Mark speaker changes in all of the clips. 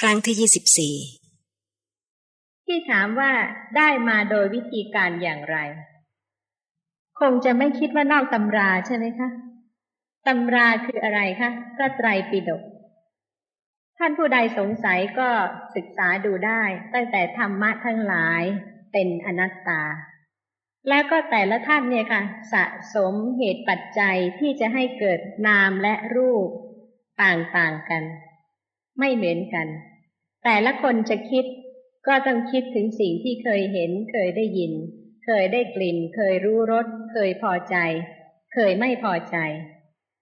Speaker 1: ครั้งที่ยี่สิบสี่
Speaker 2: ที่ถามว่าได้มาโดยวิธีการอย่างไร คงจะไม่คิดว่านอกตำราใช่ไหมคะตำราคืออะไรคะพระไตรปิฎกท่านผู้ใดสงสัยก็ศึกษาดูได้ ตั้งแต่ธรรมะทั้งหลายเป็นอนัตตา แล้วก็แต่ละท่านเนี่ยค่ะ สะสมเหตุปัจจัยที่จะให้เกิดนามและรูปต่างๆกัน ไม่เหมือนกัน แต่ละคนจะคิดก็ต้องคิดถึงสิ่งที่เคยเห็น เคยได้ยิน เคยได้กลิ่น เคยรู้รส เคยพอใจ เคยไม่พอใจ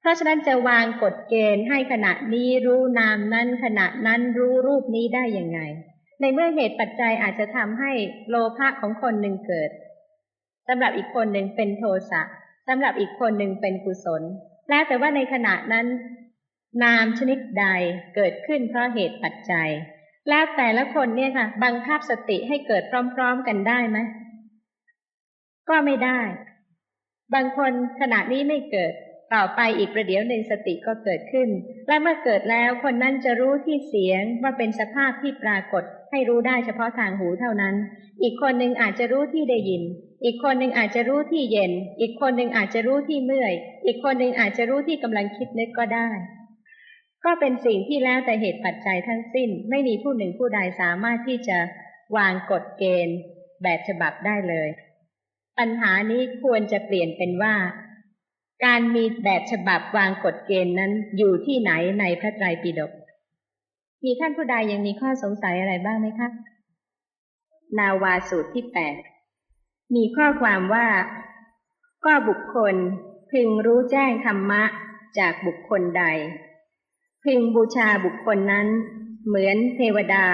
Speaker 2: เพราะฉะนั้นจะวางกฎเกณฑ์ให้ขณะนี้รู้นามนั้นขณะนั้นรู้รูปนี้ได้ยังไง ในเมื่อเหตุปัจจัยอาจจะทำให้โลภะของคนหนึ่งเกิดสำหรับอีกคนหนึ่งเป็นโทสะสำหรับอีกคนหนึ่งเป็นกุศล แล้วแต่ว่าในขณะนั้น นามชนิดใดเกิดขึ้นเพราะเหตุปัจจัย แล้วแต่ละคนเนี่ยค่ะ บังคับสติให้เกิดพร้อมๆกันได้ไหมก็ไม่ได้ บางคนขณะนี้ไม่เกิด ต่อไปอีกประเดี๋ยวหนึ่งสติก็เกิดขึ้น และเมื่อเกิดแล้วคนนั้นจะรู้ที่เสียงว่าเป็นสภาพที่ปรากฏ ให้รู้ได้เฉพาะทางหูเท่านั้น อีกคนหนึ่งอาจจะรู้ที่ได้ยิน อีกคนหนึ่งอาจจะรู้ที่เย็น อีกคนหนึ่งอาจจะรู้ที่เมื่อย อีกคนหนึ่งอาจจะรู้ที่กำลังคิดนึกก็ได้ ก็เป็นสิ่งที่แล้วแต่เหตุปัจจัยทั้งสิ้น ไม่มีผู้หนึ่งผู้ใดสามารถที่จะวางกฎเกณฑ์ แบบฉบับได้เลย ปัญหานี้ควรจะเปลี่ยนเป็นว่า การมีแบบฉบับวางกฎเกณฑ์นั้นอยู่ที่ไหนในพระไตรปิฎกมีท่านผู้ใดยังมีข้อสงสัยอะไรบ้างไหมคะ นาวาสูตรที่แปดมีข้อความว่าก็บุคคลพึงรู้แจ้งธรรมะจากบุคคลใด พึงบูชาบุคคลนั้น เหมือนเทวดา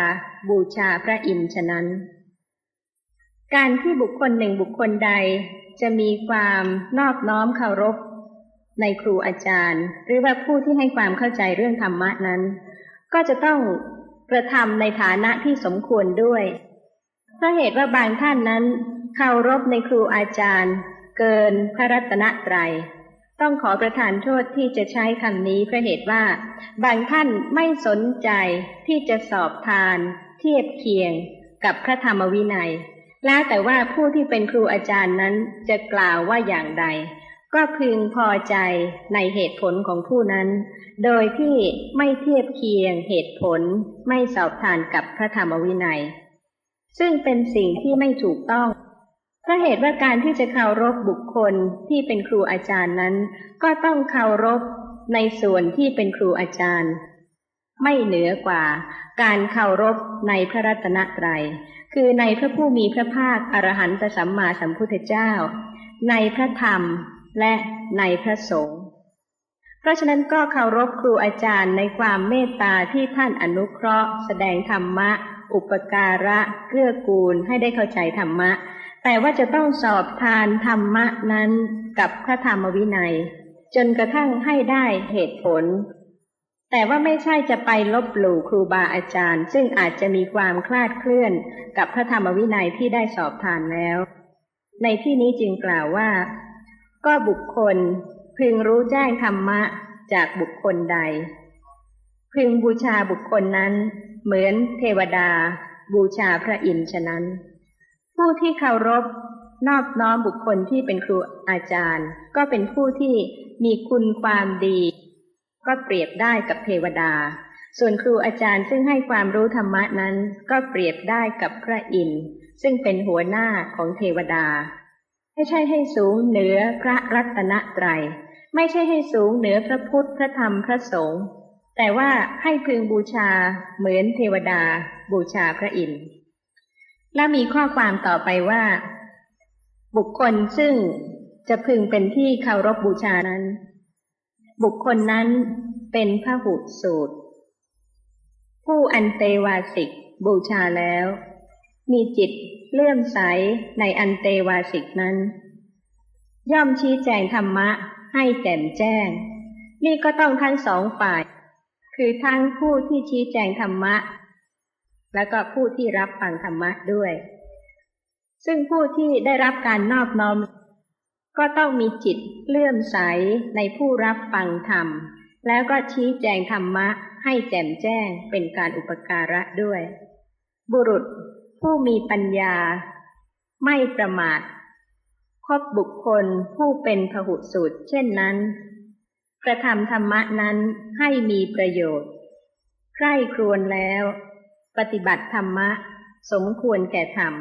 Speaker 2: บูชาพระอินทร์ฉะนั้น การที่บุคคลหนึ่งบุคคลใดจะมีความนอบน้อมเคารพ ในครูอาจารย์ หรือว่าผู้ที่ให้ความเข้าใจเรื่องธรรมะนั้น ก็จะต้องกระทำในฐานะที่สมควรด้วยเพราะเหตุว่าบางท่านนั้นเคารพในครูอาจารย์ เกินพระรัตนตรัย ต้องขอประทานโทษที่จะใช้คำนี้เพราะเหตุว่า บางท่านไม่สนใจที่จะสอบทาน เทียบเคียงกับพระธรรมวินัยแล้วแต่ว่าผู้ที่เป็นครูอาจารย์นั้นจะกล่าวว่าอย่างใด ก็พึงพอใจในเหตุผลของผู้นั้น โดยที่ไม่เทียบเคียงเหตุผลไม่สอบทานกับพระธรรมวินัย ซึ่งเป็นสิ่งที่ไม่ถูกต้อง ราะเหตุว่าการที่จะเคารพบุคคลที่เป็นครูอาจารย์นั้น ก็ต้องเคารพในส่วนที่เป็นครูอาจารย์ ไม่เหนือกว่าการเคารพในพระรัตนตรัย คือในพระผู้มีพระภาคอรหันตสัมมาสัมพุทธเจ้า ในพระธรรมและในพระสงฆ์เพราะฉะนั้นก็เคารพครูอาจารย์ในความเมตตาที่ท่านอนุเคราะห์ แสดงธรรมะ อุปการะเกื้อกูลให้ได้เข้าใจธรรมะ แต่ว่าจะต้องสอบทานธรรมะนั้นกับพระธรรมวินัย จนกระทั่งให้ได้เหตุผล แต่ว่าไม่ใช่จะไปลบหลู่ครูบาอาจารย์ ซึ่งอาจจะมีความคลาดเคลื่อนกับพระธรรมวินัยที่ได้สอบทานแล้ว ในที่นี้จึงกล่าวว่า ก็บุคคลพึงรู้แจ้งธรรมะจากบุคคลใด พึงบูชาบุคคลนั้น เหมือนเทวดา บูชาพระอินทร์ฉะนั้น ผู้ที่เคารพนอบน้อมบุคคลที่เป็นครูอาจารย์ ก็เป็นผู้ที่มีคุณความดี ก็เปรียบได้กับเทวดา ส่วนครูอาจารย์ซึ่งให้ความรู้ธรรมะนั้น ก็เปรียบได้กับพระอินทร์ซึ่งเป็นหัวหน้าของเทวดา ไม่ใช่ให้สูงเหนือพระรัตนตรัย ไม่ใช่ให้สูงเหนือพระพุทธพระธรรมพระสงฆ์แต่ว่าให้พึงบูชาเหมือนเทวดาบูชาพระอินทร์ และมีข้อความต่อไปว่า บุคคลซึ่งจะพึงเป็นที่เคารพบูชานั้น บุคคลนั้นเป็นพระหุสูตร ผู้อันเตวาสิกบูชาแล้ว มีจิตเลื่อมใสในอันเตวาสิกนั้น ย่อมชี้แจงธรรมะให้แจ่มแจ้ง นี่ก็ต้องทั้งสองฝ่าย คือทั้งผู้ที่ชี้แจงธรรมะ แล้วก็ผู้ที่รับฟังธรรมะด้วย ซึ่งผู้ที่ได้รับการนอบน้อม ก็ต้องมีจิตเลื่อมใสในผู้รับฟังธรรม แล้วก็ชี้แจงธรรมะให้แจ่มแจ้งเป็นการอุปการะด้วย บุรุษผู้มีปัญญา ไม่ประมาทคบบุคคลผู้เป็นพหุสูตรเช่นนั้น กระทำธรรมะนั้นให้มีประโยชน์ใคร่ครวญแล้ว ปฏิบัติธรรมะ สมควรแก่ธรรม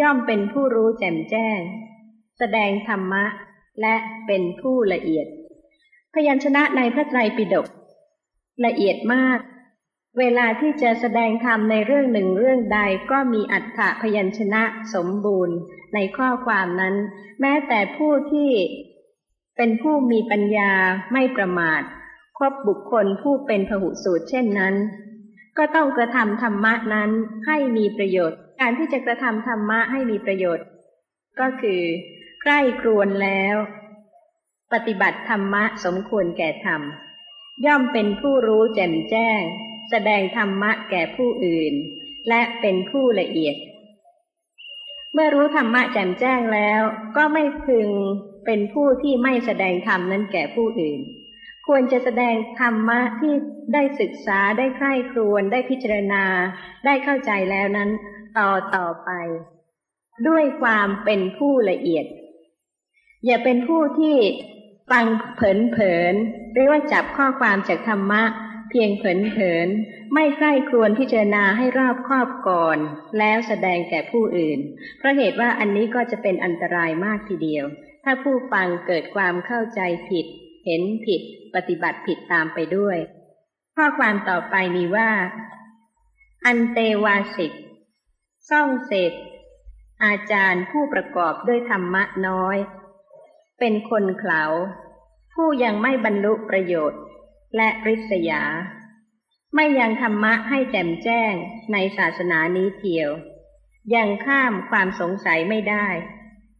Speaker 2: ย่อมเป็นผู้รู้แจ่มแจ้ง แสดงธรรมะ และเป็นผู้ละเอียด พยัญชนะในพระไตรปิฎกละเอียดมาก เวลาที่จะแสดงธรรมในเรื่องหนึ่งเรื่องใดก็มีอัฏฐพยัญชนะสมบูรณ์ในข้อความนั้น แม้แต่ผู้ที่เป็นผู้มีปัญญาไม่ประมาทคบบุคคลผู้เป็นพหุสูตรเช่นนั้น ก็ต้องกระทำธรรมะนั้นให้มีประโยชน์ การที่จะกระทำธรรมะให้มีประโยชน์ ก็คือใกล้ครวนแล้ว ปฏิบัติธรรมะสมควรแก่ธรรม ย่อมเป็นผู้รู้แจ่มแจ้ง แสดงธรรมะแก่ผู้อื่น และเป็นผู้ละเอียด เมื่อรู้ธรรมะแจ่มแจ้งแล้ว ก็ไม่พึงเป็นผู้ที่ไม่แสดงธรรมนั้นแก่ผู้อื่น ควรจะแสดงธรรมะที่ได้ศึกษาได้ใคร่ครวญได้พิจารณา ได้เข้าใจแล้วนั้นต่อต่อไป ด้วยความเป็นผู้ละเอียด อย่าเป็นผู้ที่ฟังเผินเผินหรือว่าจับข้อความจากธรรมะ เพียงเผินเผินไม่ใคร่ครวญพิจารณาให้รอบครอบก่อน แล้วแสดงแก่ผู้อื่น เพราะเหตุว่าอันนี้ก็จะเป็นอันตรายมากทีเดียว ถ้าผู้ฟังเกิดความเข้าใจผิด เห็นผิด ปฏิบัติผิดตามไปด้วย ข้อความต่อไปมีว่า อันเตวาสิกซ่องเสพอาจารย์ผู้ประกอบด้วยธรรมะน้อย เป็นคนเขลาผู้ยังไม่บรรลุประโยชน์ และริษยา ไม่ยังธรรมะให้แจ่มแจ้งในศาสนานี้เทียว ยังข้ามความสงสัยไม่ได้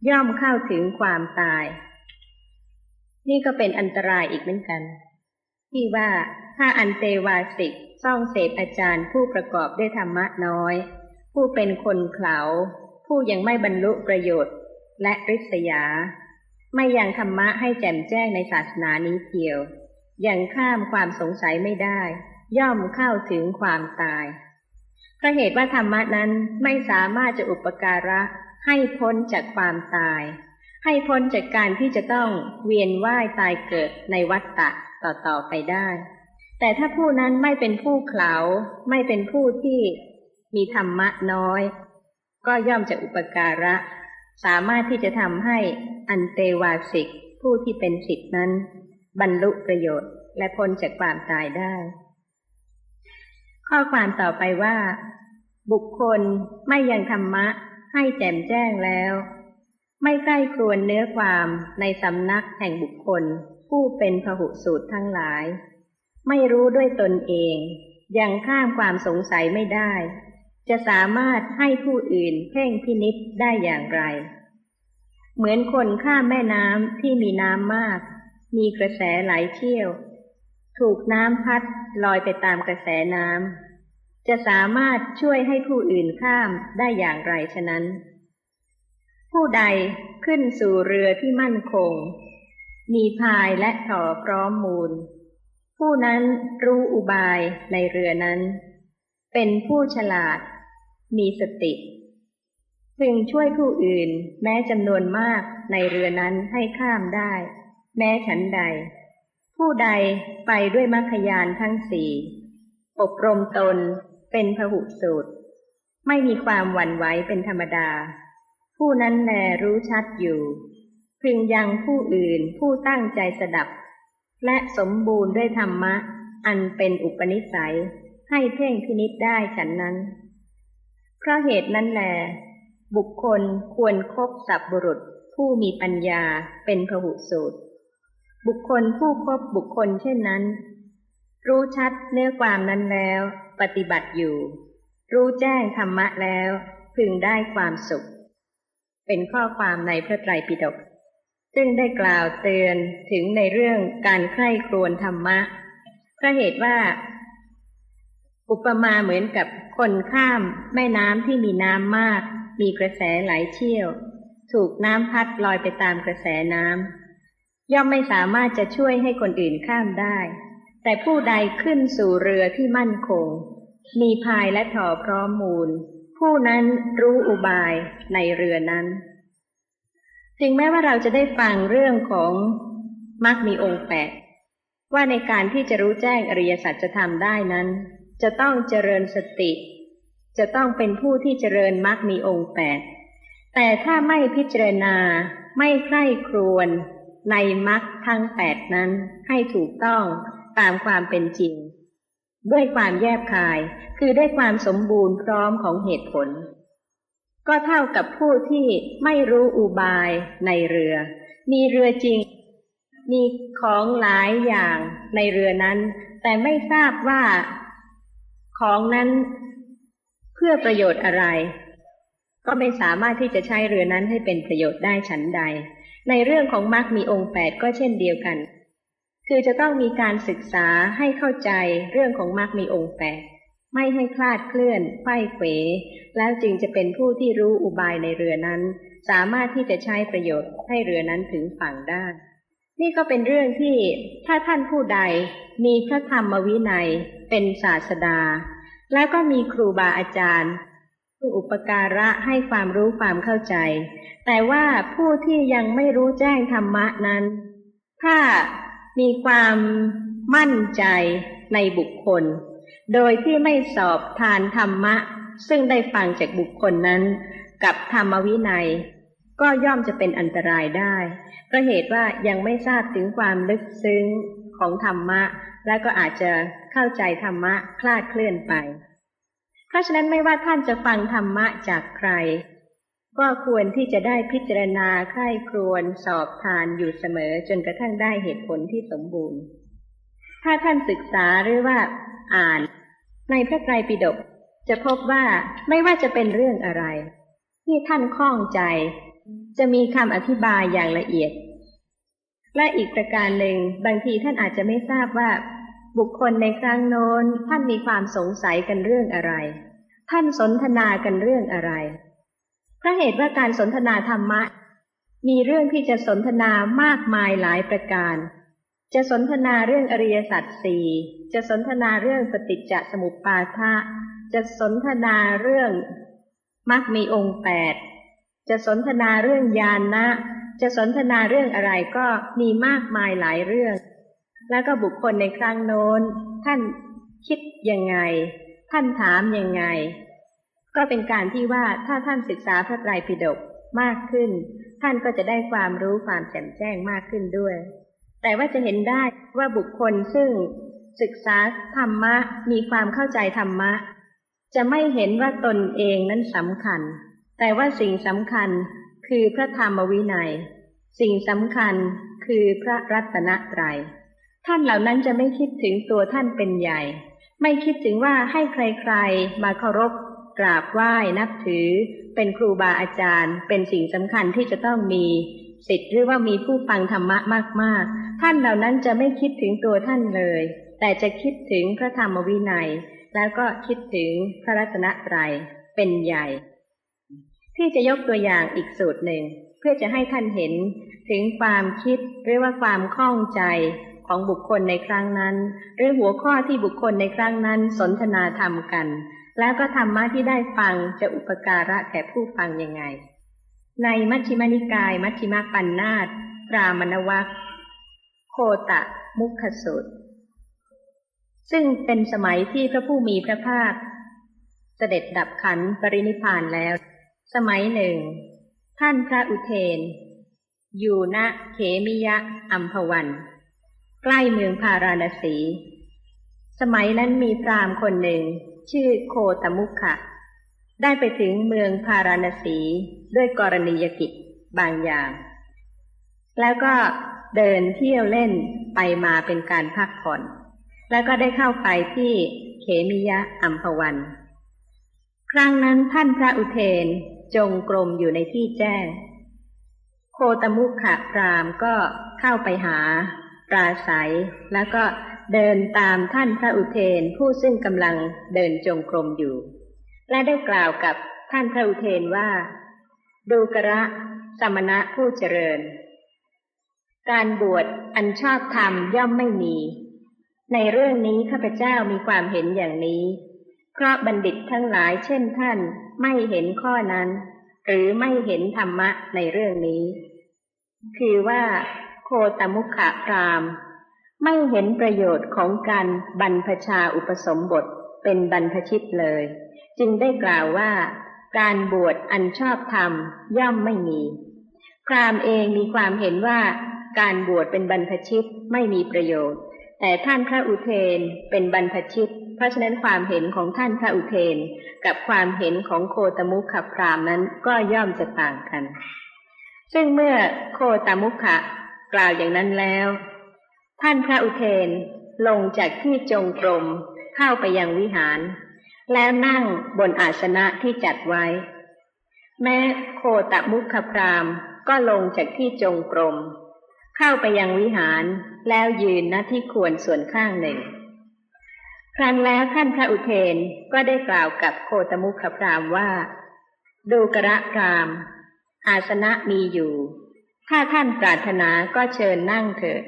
Speaker 2: ย่อมเข้าถึงความตาย นี่ก็เป็นอันตรายอีกเหมือนกัน ที่ว่าถ้าอันเตวาสิกซ่องเสพอาจารย์ผู้ประกอบด้วยธรรมะน้อย ผู้เป็นคนเขลาผู้ยังไม่บรรลุประโยชน์ และริษยา ไม่ยังธรรมะให้แจ่มแจ้งในศาสนานี้เทียว ยังข้ามความสงสัยไม่ได้ ย่อมเข้าถึงความตายเพราะเหตุว่าธรรมะนั้นไม่สามารถจะอุปการะให้พ้นจากความตาย ให้พ้นจากการที่จะต้องเวียนว่ายตายเกิดในวัฏฏะต่อๆไปได้ แต่ถ้าผู้นั้นไม่เป็นผู้เขลาไม่เป็นผู้ที่มีธรรมะน้อย ก็ย่อมจะอุปการะ สามารถที่จะทำให้อันเตวาสิก ผู้ที่เป็นสิทธินั้น บรรลุประโยชน์และพ้นจากความตายได้ ข้อความต่อไปว่า บุคคลไม่ยังธรรมะให้แจ่มแจ้งแล้ว ไม่ใกล้ครวนเนื้อความในสำนักแห่งบุคคล ผู้เป็นพหุสูตรทั้งหลาย ไม่รู้ด้วยตนเอง ยังข้ามความสงสัยไม่ได้ จะสามารถให้ผู้อื่นเพ่งพินิษได้อย่างไร เหมือนคนข้ามแม่น้ำที่มีน้ำมาก มีกระแสไหลเชี่ยว ถูกน้ำพัดลอยไปตามกระแสน้ำจะสามารถช่วยให้ผู้อื่นข้ามได้อย่างไรฉะนั้น ผู้ใดขึ้นสู่เรือที่มั่นคง มีพายและถ่อพร้อมมูล ผู้นั้นรู้อุบายในเรือนั้น เป็นผู้ฉลาด มีสติพึงช่วยผู้อื่นแม้จำนวนมากในเรือนั้นให้ข้ามได้ แม้ฉันใด ผู้ใดไปด้วยมรรคยานทั้งสี่อบรมตนเป็นพหุสูตร ไม่มีความหวั่นไหวเป็นธรรมดา ผู้นั้นแลรู้ชัดอยู่พึงยังผู้อื่นผู้ตั้งใจสดับ และสมบูรณ์ด้วยธรรมะ อันเป็นอุปนิสัย ให้เพ่งพินิษได้ฉันนั้น เพราะเหตุนั้นแล บุคคลควรครบสับบุรุษผู้มีปัญญาเป็นพหุสูตร บุคคลผู้คบบุคคลเช่นนั้น รู้ชัดเนื้อความนั้นแล้ว ปฏิบัติอยู่ รู้แจ้งธรรมะแล้ว พึงได้ความสุข เป็นข้อความในพระไตรปิฎกซึ่งได้กล่าวเตือนถึงในเรื่องการใคร่ครวญธรรมะเพราะเหตุว่า อุปมาเหมือนกับคนข้ามแม่น้ำที่มีน้ำมาก มีกระแสไหลเชี่ยว ถูกน้ำพัดลอยไปตามกระแสน้ำย่อมไม่สามารถจะช่วยให้คนอื่นข้ามได้ แต่ผู้ใดขึ้นสู่เรือที่มั่นคง มีพายและถอพร้อมมูล ผู้นั้นรู้อุบายในเรือนั้น ถึงแม้ว่าเราจะได้ฟังเรื่องของมรรคมีองค์แปดว่าในการที่จะรู้แจ้งอริยสัจจะทำได้นั้น จะต้องเจริญสติ จะต้องเป็นผู้ที่เจริญมรรคมีองค์แปดแต่ถ้าไม่พิจารณาไม่ใคร่ครวญในมรรคทั้งแปดนั้นให้ถูกต้องตามความเป็นจริง ด้วยความแยบคาย คือได้ความสมบูรณ์พร้อมของเหตุผล ก็เท่ากับผู้ที่ไม่รู้อุบายในเรือ มีเรือจริง มีของหลายอย่างในเรือนั้น แต่ไม่ทราบว่าของนั้นเพื่อประโยชน์อะไร ก็ไม่สามารถที่จะใช้เรือนั้นให้เป็นประโยชน์ได้ฉันใด ในเรื่องของมรรคมีองค์แปดก็เช่นเดียวกัน คือจะต้องมีการศึกษาให้เข้าใจเรื่องของมรรคมีองค์แปดไม่ให้คลาดเคลื่อนไข้เขว แล้วจึงจะเป็นผู้ที่รู้อุบายในเรือนั้น สามารถที่จะใช้ประโยชน์ให้เรือนั้นถึงฝั่งได้ นี่ก็เป็นเรื่องที่ถ้าท่านผู้ใดมีพระธรรมวินัยเป็นศาสดา แล้วก็มีครูบาอาจารย์ผู้อุปการะให้ความรู้ความเข้าใจ แต่ว่าผู้ที่ยังไม่รู้แจ้งธรรมะนั้น ถ้า มีความมั่นใจในบุคคล โดยที่ไม่สอบทานธรรมะ ซึ่งได้ฟังจากบุคคลนั้น กับธรรมวินัย ก็ย่อมจะเป็นอันตรายได้เพราะเหตุว่ายังไม่ทราบถึงความลึกซึ้งของธรรมะ และก็อาจจะเข้าใจธรรมะคลาดเคลื่อนไป เพราะฉะนั้นไม่ว่าท่านจะฟังธรรมะจากใคร ก็ควรที่จะได้พิจารณาใคร่ครวญสอบทานอยู่เสมอจนกระทั่งได้เหตุผลที่สมบูรณ์ ถ้าท่านศึกษาหรือว่าอ่าน ในพระไตรปิฎกจะพบว่าไม่ว่าจะเป็นเรื่องอะไร ที่ท่านคล่องใจ จะมีคำอธิบายอย่างละเอียด และอีกประการหนึ่งบางทีท่านอาจจะไม่ทราบว่าบุคคลในครั้งโน้นท่านมีความสงสัยกันเรื่องอะไร ท่านสนทนากันเรื่องอะไร พระเหตุว่าการสนทนาธรรมะ มีเรื่องที่จะสนทนามากมายหลายประการ จะสนทนาเรื่องอริยสัจสี่จะสนทนาเรื่องปฏิจจสมุปบาทะจะสนทนาเรื่องมรรคมีองค์แปดจะสนทนาเรื่องญาณนะ จะสนทนาเรื่องอะไรก็มีมากมายหลายเรื่อง แล้วก็บุคคลในครั้งโน้น ท่านคิดยังไง ท่านถามยังไง ก็เป็นการที่ว่าถ้าท่านศึกษาพระไตรปิฎกมากขึ้น ท่านก็จะได้ความรู้ความแจ่มแจ้งมากขึ้นด้วย แต่ว่าจะเห็นได้ว่าบุคคลซึ่งศึกษาธรรมะมีความเข้าใจธรรมะ จะไม่เห็นว่าตนเองนั้นสำคัญ แต่ว่าสิ่งสำคัญคือพระธรรมวินัย สิ่งสำคัญคือพระรัตนตรยัย ท่านเหล่านั้นจะไม่คิดถึงตัวท่านเป็นใหญ่ ไม่คิดถึงว่าให้ใครๆมาเคารพ กราบไหว้นับถือ เป็นครูบาอาจารย์ เป็นสิ่งสำคัญที่จะต้องมีสิทธิ์หรือว่ามีผู้ฟังธรรมะมาก ๆ ท่านเหล่านั้นจะไม่คิดถึงตัวท่านเลย แต่จะคิดถึงพระธรรมวินัย แล้วก็คิดถึงพระรัตนตรัยเป็นใหญ่ ที่จะยกตัวอย่างอีกสูตรหนึ่ง เพื่อจะให้ท่านเห็นถึงความคิดหรือว่าความคล่องใจของบุคคลในครั้งนั้น หรือหัวข้อที่บุคคลในครั้งนั้นสนทนาธรรมกัน แล้วก็ธรรมะที่ได้ฟังจะอุปการะแก่ผู้ฟังยังไง ในมัชฌิมานิกาย มัชฌิมาปัญนาตรามณวัคโคตะมุขสุตซึ่งเป็นสมัยที่พระผู้มีพระภาค เสด็จดับขันปรินิพานแล้ว สมัยหนึ่ง ท่านพระอุเทน อยู่ณเขมิยะอัมพวัน ใกล้เมืองพาราณสี สมัยนั้นมีพรามคนหนึ่ง ชื่อโคตมุขะ ได้ไปถึงเมืองพาราณสีด้วยกรณียกิจบางอย่าง แล้วก็เดินเที่ยวเล่นไปมาเป็นการพักผ่อน แล้วก็ได้เข้าไปที่เขมิยะอัมพวัน ครั้งนั้นท่านพระอุเทนจงกรมอยู่ในที่แจ้ง โคตมุขะพรามก็เข้าไปหา ปราศัยแล้วก็ เดินตามท่านพระอุเทนผู้ซึ่งกำลังเดินจงกรมอยู่ และได้กล่าวกับท่านพระอุเทนว่า ดูกระสมณะผู้เจริญ การบวชอันชอบธรรมย่อมไม่มี ในเรื่องนี้ข้าพเจ้ามีความเห็นอย่างนี้ เพราะบัณฑิตทั้งหลายเช่นท่านไม่เห็นข้อนั้น หรือไม่เห็นธรรมะในเรื่องนี้ คือว่า โคตมุขะพราม ไม่เห็นประโยชน์ของการบรรพชาอุปสมบทเป็นบรรพชิตเลย จึงได้กล่าวว่าการบวชอันชอบธรรมย่อมไม่มี พรามเองมีความเห็นว่าการบวชเป็นบรรพชิตไม่มีประโยชน์ แต่ท่านพระอุเทนเป็นบรรพชิต เพราะฉะนั้นความเห็นของท่านพระอุเทน กับความเห็นของโคตมุขพรามนั้นก็ย่อมจะต่างกัน ซึ่งเมื่อโคตมุขะกล่าวอย่างนั้นแล้ว ท่านพระอุเทนลงจากที่จงกรมเข้าไปยังวิหาร แล้วนั่งบนอาสนะที่จัดไว้ แม้โคตมุขพรามก็ลงจากที่จงกรมเข้าไปยังวิหารแล้วยืนณที่ควรส่วนข้างหนึ่ง ครั้นแล้วท่านพระอุเทนก็ได้กล่าวกับโคตมุขพรามว่า ดูกระพราม อาสนะมีอยู่ ถ้าท่านปรารถนาก็เชิญนั่งเถิด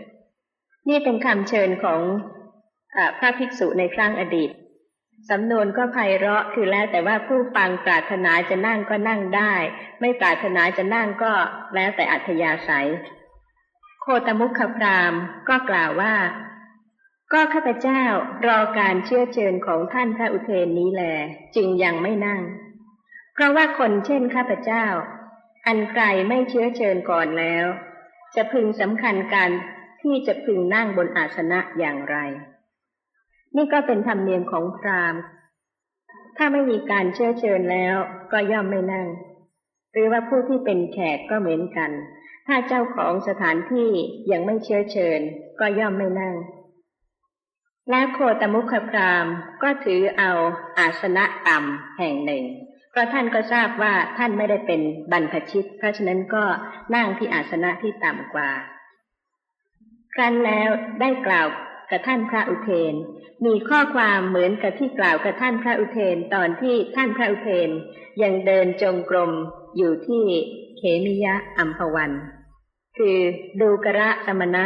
Speaker 2: นี่เป็นคำเชิญของอพระภิกษุในครั้งอดีต สำนวนก็ไพเราะคือแล้วแต่ว่าผู้ฟังปรารถนาจะนั่งก็นั่งได้ ไม่ปรารถนาจะนั่งก็แล้วแต่อัธยาศัย โคตมุขพรามก็กล่าวว่า ก็ข้าพเจ้ารอการเชื่อเชิญของท่านพระอุเทนนี้แล จึงยังไม่นั่ง เพราะว่าคนเช่นข้าพเจ้า อันใครไม่เชื้อเชิญก่อนแล้ว จะพึงสำคัญการ ที่จะพึงนั่งบนอาสนะอย่างไร นี่ก็เป็นธรรมเนียมของพราหมณ์ ถ้าไม่มีการเชื้อเชิญแล้วก็ย่อมไม่นั่ง หรือว่าผู้ที่เป็นแขกก็เหมือนกัน ถ้าเจ้าของสถานที่ยังไม่เชื้อเชิญ ก็ย่อมไม่นั่ง และโคตมุขพราหมณ์ก็ถือเอาอาสนะต่ำแห่งหนึ่งเพราะท่านก็ทราบว่าท่านไม่ได้เป็นบรรพชิต เพราะฉะนั้นก็นั่งที่อาสนะที่ต่ำกว่า ครั้นแล้วได้กล่าวกับท่านพระอุเทน มีข้อความเหมือนกับที่กล่าวกับท่านพระอุเทนตอนที่ท่านพระอุเทนยังเดินจงกรมอยู่ที่เขมิยะอัมพวัน คือดูกระสมณะ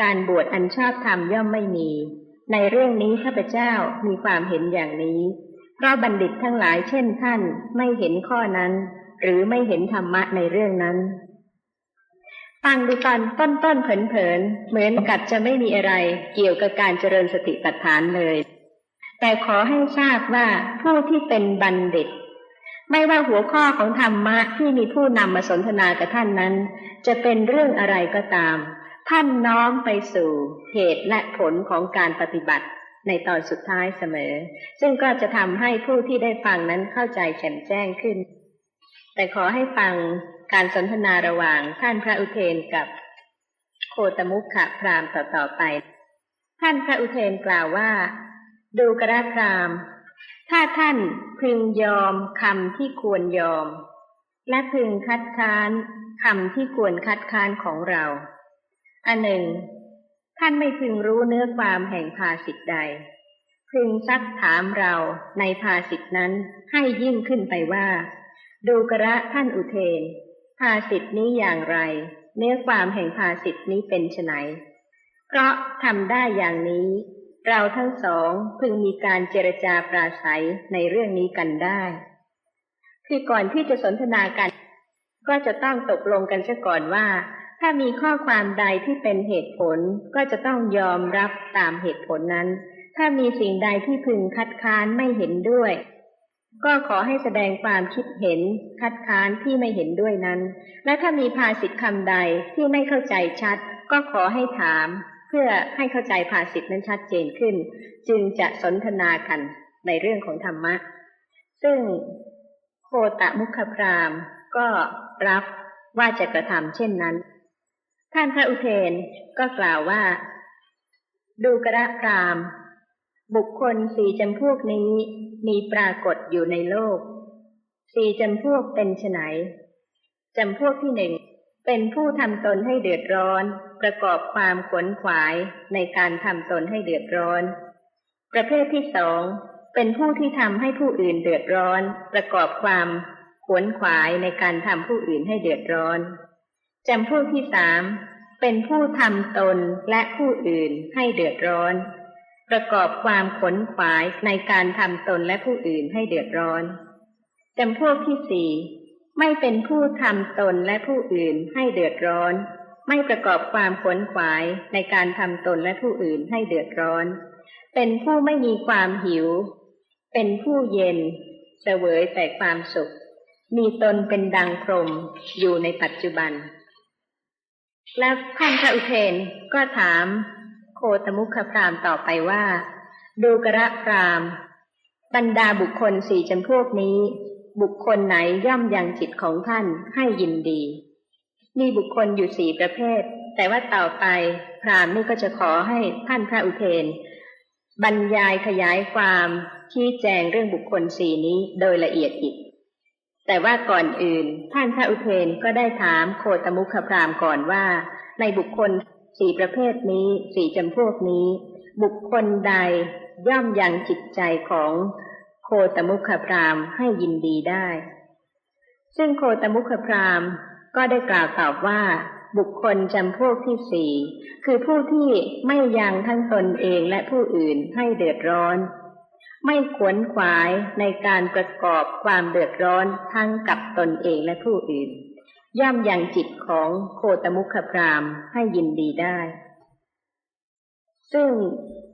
Speaker 2: การบวชอันชอบธรรมย่อมไม่มี ในเรื่องนี้ข้าพเจ้ามีความเห็นอย่างนี้ เพราะบัณฑิตทั้งหลายเช่นท่านไม่เห็นข้อนั้น หรือไม่เห็นธรรมะในเรื่องนั้น ฟังดูตอนต้นต้นเผินๆ เหมือนกับจะไม่มีอะไรเกี่ยวกับการเจริญสติปัฏฐานเลย แต่ขอให้ทราบว่าผู้ที่เป็นบัณฑิต ไม่ว่าหัวข้อของธรรมะที่มีผู้นำมาสนทนากับท่านนั้น จะเป็นเรื่องอะไรก็ตาม ท่านน้อมไปสู่เหตุและผลของการปฏิบัติในตอนสุดท้ายเสมอ ซึ่งก็จะทำให้ผู้ที่ได้ฟังนั้นเข้าใจแจ่มแจ้งขึ้น แต่ขอให้ฟัง การสนทนาระหว่างท่านพระอุเทนกับโคตมุขะพรามต่อๆไป ท่านพระอุเทนกล่าวว่า ดูกระพรามถ้าท่านพึงยอมคำที่ควรยอม และพึงคัดค้านคำที่ควรคัดค้านของเรา อันหนึ่ง ท่านไม่พึงรู้เนื้อความแห่งภาสิทธใด พึงซักถามเราในภาสิทธนั้นให้ยิ่งขึ้นไปว่า ดูกระท่านอุเทน ภาสิทธนี้อย่างไร เนื้อความแห่งภาสิทธนี้เป็นไนเพราะทำได้อย่างนี้ เราทั้งสองพึงมีการเจรจาปราศัยในเรื่องนี้กันได้ คือก่อนที่จะสนทนากัน ก็จะต้องตกลงกันซะก่อนว่า ถ้ามีข้อความใดที่เป็นเหตุผลก็จะต้องยอมรับตามเหตุผลนั้น ถ้ามีสิ่งใดที่พึงคัดค้านไม่เห็นด้วย ก็ขอให้แสดงความคิดเห็นคัดค้านที่ไม่เห็นด้วยนั้น และถ้ามีภาษิตคำใดที่ไม่เข้าใจชัด ก็ขอให้ถาม เพื่อให้เข้าใจภาษิตนั้นชัดเจนขึ้น จึงจะสนทนากันในเรื่องของธรรมะ ซึ่งโคตมุขพรามก็รับว่าจะกระทำเช่นนั้น ท่านพระอุเทนก็กล่าวว่า ดูกระพรามบุคคลสี่จำพวกนี้ มีปรากฏอยู่ในโลก สี่จำพวกเป็นไนจำพวกที่หนึ่งเป็นผู้ทำตนให้เดือดร้อน ประกอบความขวนขวายในการทำตนให้เดือดร้อน ประเภทที่สองเป็นผู้ที่ทำให้ผู้อื่นเดือดร้อน ประกอบความขวนขวายในการทำผู้อื่นให้เดือดร้อนจำพวกที่สามเป็นผู้ทำตนและผู้อื่นให้เดือดร้อน ประกอบความขนขวายในการทำตนและผู้อื่นให้เดือดร้อนจำพวกที่สี่ไม่เป็นผู้ทำตนและผู้อื่นให้เดือดร้อน ไม่ประกอบความขนขวายในการทำตนและผู้อื่นให้เดือดร้อน เป็นผู้ไม่มีความหิว เป็นผู้เย็นเสวยแต่ความสุข มีตนเป็นดังพรมอยู่ในปัจจุบัน แล้วท่านพระอุเทนก็ถาม โคตมุขพรามต่อไปว่า ดูกระพรามบรรดาบุคคลสี่จำพวกนี้ บุคคลไหนย่อมยังจิตของท่านให้ยินดี มีบุคคลอยู่สี่ประเภท แต่ว่าต่อไปพรามนี่ก็จะขอให้ท่านพระอุเทน บรรยายขยายความชี้แจงเรื่องบุคคลสี่นี้โดยละเอียดอีก แต่ว่าก่อนอื่น ท่านพระอุเทนก็ได้ถามโคตมุขพรามก่อนว่า ในบุคคล สี่ประเภทนี้สี่จำพวกนี้ บุคคลใดย่อมยังจิตใจของโคตมุขพรามให้ยินดีได้ ซึ่งโคตมุขพรามก็ได้กล่าวตอบว่า บุคคลจำพวกที่สี่คือผู้ที่ไม่ยังทั้งตนเองและผู้อื่นให้เดือดร้อน ไม่ขวนขวายในการประกอบความเดือดร้อนทั้งกับตนเองและผู้อื่น ย่อมยังจิตของโคตมุขพรามให้ยินดีได้ ซึ่ง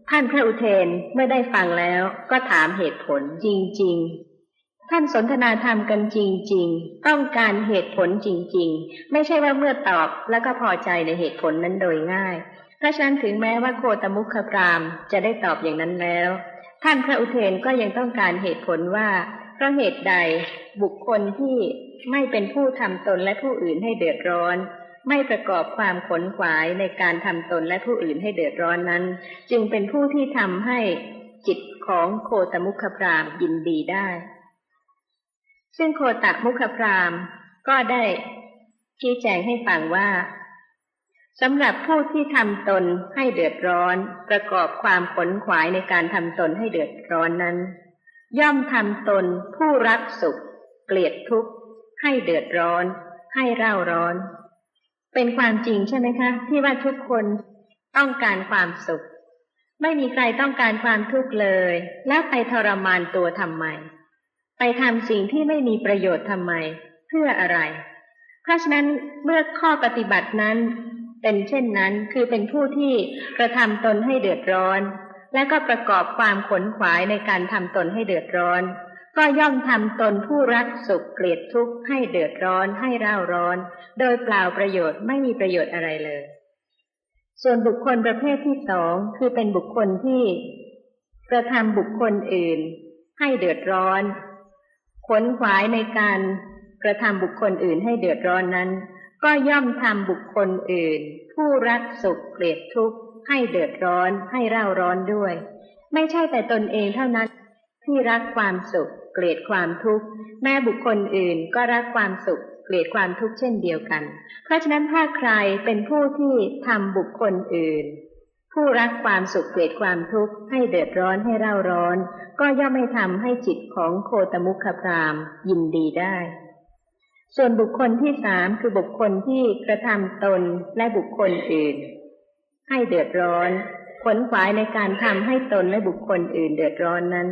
Speaker 2: ท่านพระอุเทนเมื่อได้ฟังแล้วก็ถามเหตุผลจริง ๆ ท่านสนทนาธรรมกันจริง ๆ ต้องการเหตุผลจริง ๆ ไม่ใช่ว่าเมื่อตอบแล้วก็พอใจในเหตุผลนั้นโดยง่าย เพราะฉะนั้นถึงแม้ว่าโคตมุขพรามจะได้ตอบอย่างนั้นแล้ว ท่านพระอุเทนก็ยังต้องการเหตุผลว่าเพราะเหตุใดบุคคลที่ ไม่เป็นผู้ทำตนและผู้อื่นให้เดือดร้อน ไม่ประกอบความขนขวายในการทำตนและผู้อื่นให้เดือดร้อนนั้น จึงเป็นผู้ที่ทำให้จิตของโคตมุขพรามยินดีได้ ซึ่งโคตมุขพรามก็ได้ชี้แจงให้ฟังว่าสำหรับผู้ที่ทำตนให้เดือดร้อน ประกอบความขนขวายในการทำตนให้เดือดร้อนนั้น ย่อมทำตนผู้รักสุข เกลียดทุกข์ ให้เดือดร้อน ให้เร่าร้อน เป็นความจริงใช่ไหมคะ ที่ว่าทุกคนต้องการความสุข ไม่มีใครต้องการความทุกข์เลย แล้วไปทรมานตัวทำไม ไปทำสิ่งที่ไม่มีประโยชน์ทำไม เพื่ออะไร เพราะฉะนั้นเมื่อข้อปฏิบัตินั้นเป็นเช่นนั้นคือเป็นผู้ที่กระทำตนให้เดือดร้อน และก็ประกอบความขนขวายในการทำตนให้เดือดร้อน ก็ย่อมทำตนผู้รักสุขเกลียดทุกข์ให้เดือดร้อนให้เร่าร้อน โดยเปล่าประโยชน์ไม่มีประโยชน์อะไรเลย ส่วนบุคคลประเภทที่สองคือเป็นบุคคลที่กระทำบุคคลอื่น ให้เดือดร้อนขนขวายในการกระทำบุคคลอื่นให้เดือดร้อนนั้น ก็ย่อมทำบุคคลอื่น ผู้รักสุขเกลียดทุกข์ให้เดือดร้อนให้เร่าร้อนด้วย ไม่ใช่แต่ตนเองเท่านั้นที่รักความสุข เกลียดความทุกข์ แม่บุคคลอื่นก็รักความสุข เกลียดความทุกข์เช่นเดียวกัน เพราะฉะนั้นถ้าใครเป็นผู้ที่ทำบุคคลอื่น ผู้รักความสุขเกลียดความทุกข์ให้เดือดร้อนให้เร่าร้อน ก็ย่อมไม่ทำให้จิตของโคตมุขพรามยินดีได้ส่วนบุคคลที่สามคือบุคคลที่กระทำตนและบุคคลอื่น ให้เดือดร้อนขนขวายในการทำให้ตนและบุคคลอื่นเดือดร้อนนั้น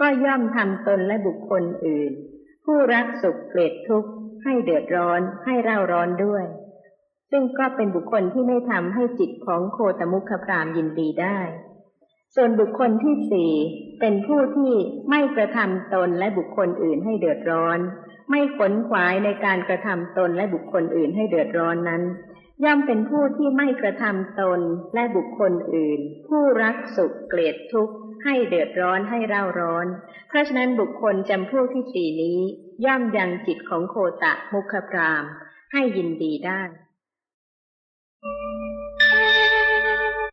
Speaker 2: ก็ย่อมทำตนและบุคคลอื่น ผู้รักสุขเกลียดทุกข์ให้เดือดร้อนให้เร่าร้อนด้วย ซึ่งก็เป็นบุคคลที่ไม่ทำให้จิตของโคตมุขพรามยินดีได้ ส่วนบุคคลที่สี่เป็นผู้ที่ไม่กระทำตนและบุคคลอื่นให้เดือดร้อน ไม่ขนขวายในการกระทำตนและบุคคลอื่นให้เดือดร้อนนั้น ย่อมเป็นผู้ที่ไม่กระทำตนและบุคคลอื่น ผู้รักสุขเกลียดทุกข์ ให้เดือดร้อนให้เร่าร้อน เพราะฉะนั้นบุคคลจำพวกที่สี่นี้ ย่อมยังจิตของโคตะมุขพรามให้ยินดีได้